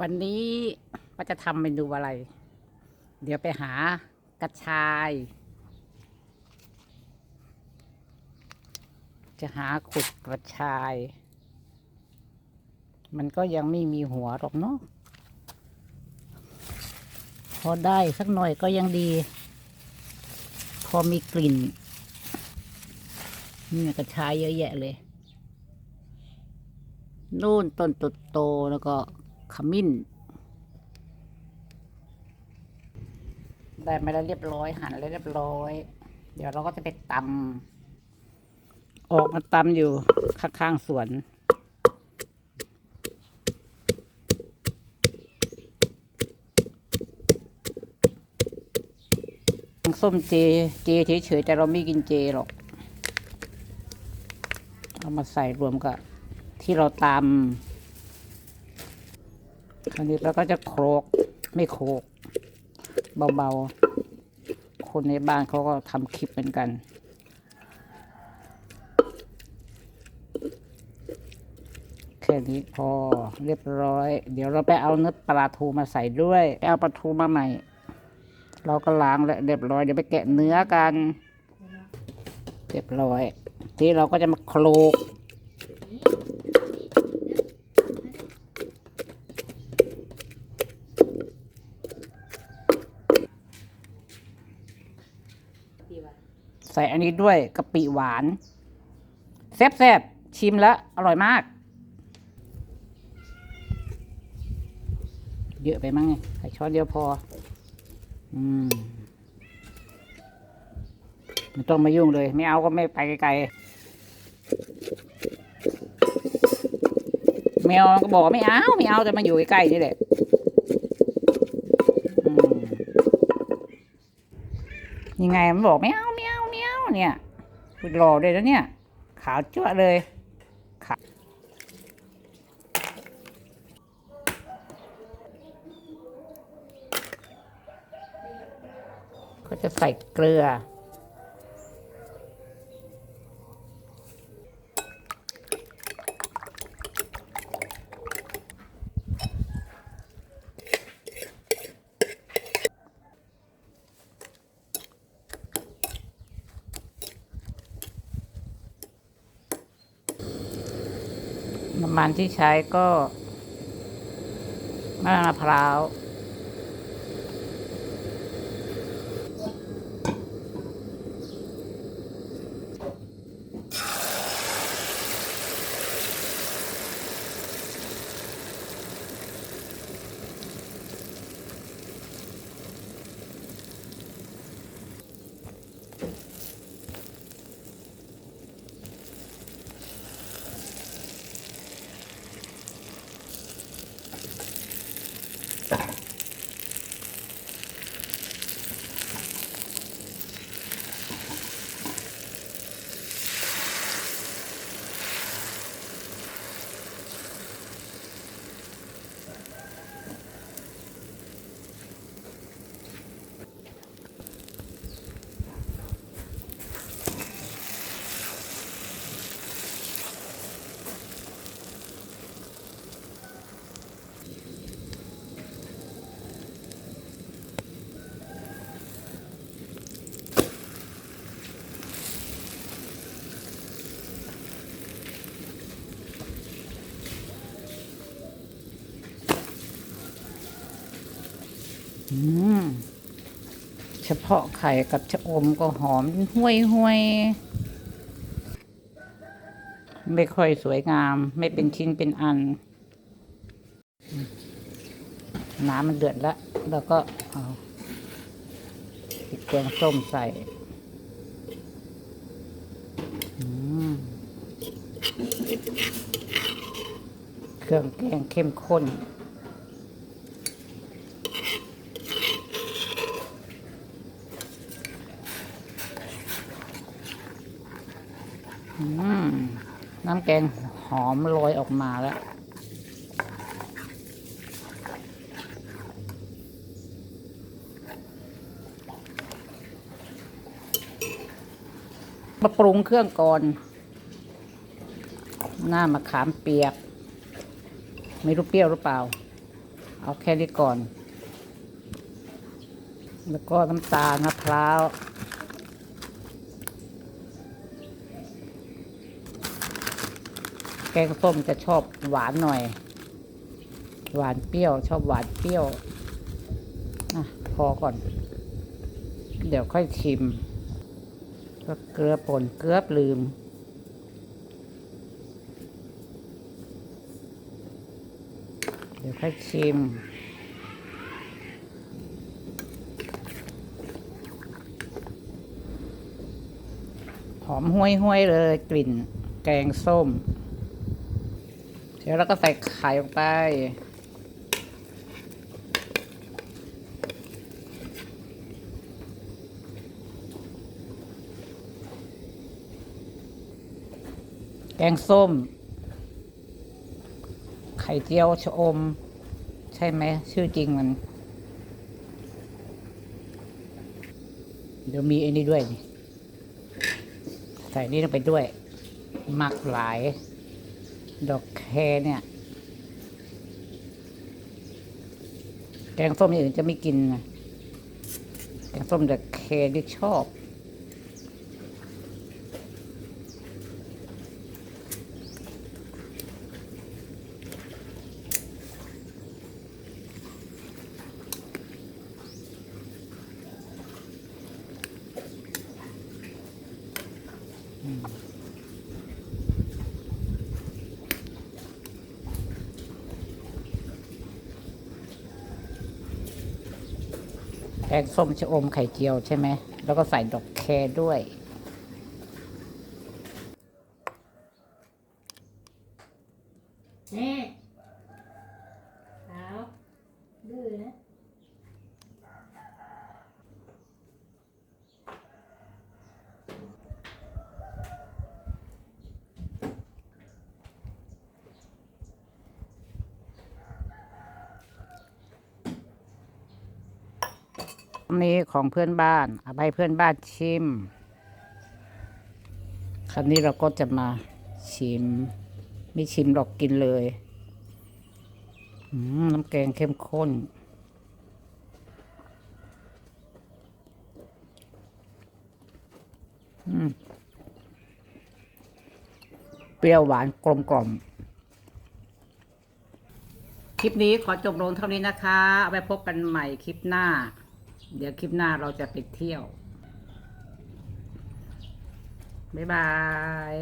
วันนี้ว่าจะทำเมนูอะไร เดี๋ยวไปหากระชาย จะหาขุดกระชาย มันก็ยังไม่มีหัวหรอกเนาะพอได้สักหน่อยก็ยังดี พอมีกลิ่นนี่กระชายเยอะแยะเลย นู่นต้นโตๆแล้วก็ ขมิ้น ได้มาแล้วเรียบร้อยหั่นแล้วเรียบร้อย เดี๋ยวเราก็จะไปตำออกมาตำอยู่ข้างๆสวนส้มเจ เจเฉยๆแต่เราไม่กินเจหรอก เอามาใส่รวมกับที่เราตำ คราวนี้เราก็จะโครกไม่โครกเบาๆ คนในบ้านเขาก็ทำคลิปเหมือนกัน แค่นี้พอเรียบร้อย เดี๋ยวเราไปเอาเนื้อปลาทูมาใส่ด้วยไปเอาปลาทูมาใหม่ เราก็ล้างแล้วเรียบร้อยเดี๋ยวไปแกะเนื้อกัน เรียบร้อย ทีเราก็จะมาโคลก ใส่อันนี้ด้วยกะปิหวานแซ่บๆชิมแล้วอร่อยมาก เยอะไปมั้งไงใส่ช้อนเดียวพอ อืมไม่ต้องมายุ่งเลย ไม่เอาก็ไม่ไปไกลๆแมวก็บอกไม่เอาไม่เอาแต่มาอยู่ใกล้ๆนี่แหละยังไงมันบอกไม่เอา เนี่ยหล่อเลยนะเนี่ย ขาวจั่วเลยขาก็จะใส่เกลือ มันที่ใช้ก็มะพร้าว เฉพาะไข่กับชะอมก็หอมห้วยห้วย ไม่ค่อยสวยงาม ไม่เป็นชิ้นเป็นอัน น้ำมันเดือดแล้วแล้วก็เอาพริกแกงส้มใส่เครื่องแกงเข้มข้น อืม น้ำแกงหอมลอยออกมาแล้วมาปรุงเครื่องก่อน หน้ามะขามเปียก ไม่รู้เปรี้ยวหรือเปล่า เอาแค่นี้ก่อน แล้วก็น้ำตาลมะพร้าว กงส้มจะชอบหวานหน่อย หวานเปรี้ยว ชอบหวานเปรี้ยวอะพอก่อน เดี๋ยวค่อยชิม ก็เกลือป่นเกลือลืม เดี๋ยวค่อยชิมหอมห้วยห้วยๆเลยกลิ่นแกงส้ม ดี๋ยวเราก็ใส่ไข่ลงไป แกงส้ม ไข่เจียวชะอม ใช่ไหม ชื่อจริงมัน เดี๋ยวมีไอ้นี่ด้วยนี่ใส่นี่ลงไปด้วยหมักหลาย ดอกแคเนี่ย แกงส้มอย่างอื่นจะไม่กินนะแกงส้มดอกแคที่ชอบ แกงส้มชะอมไข่เจียวใช่ไหม แล้วก็ใส่ดอกแคด้วย นี่ขาวดื้อนะ อั นนี้ของเพื่อนบ้านเอาไปเพื่อนบ้านชิม คราวนี้เราก็จะมาชิม ไม่ชิมหรอกกินเลยน้ำแกงเข้มข้น เปรี้ยวหวานกลมกล่อมคลิปนี้ขอจบลงเท่านี้นะคะ เอาไปพบกันใหม่คลิปหน้า เดี๋ยวคลิปหน้าเราจะไปเที่ยว บ๊ายบาย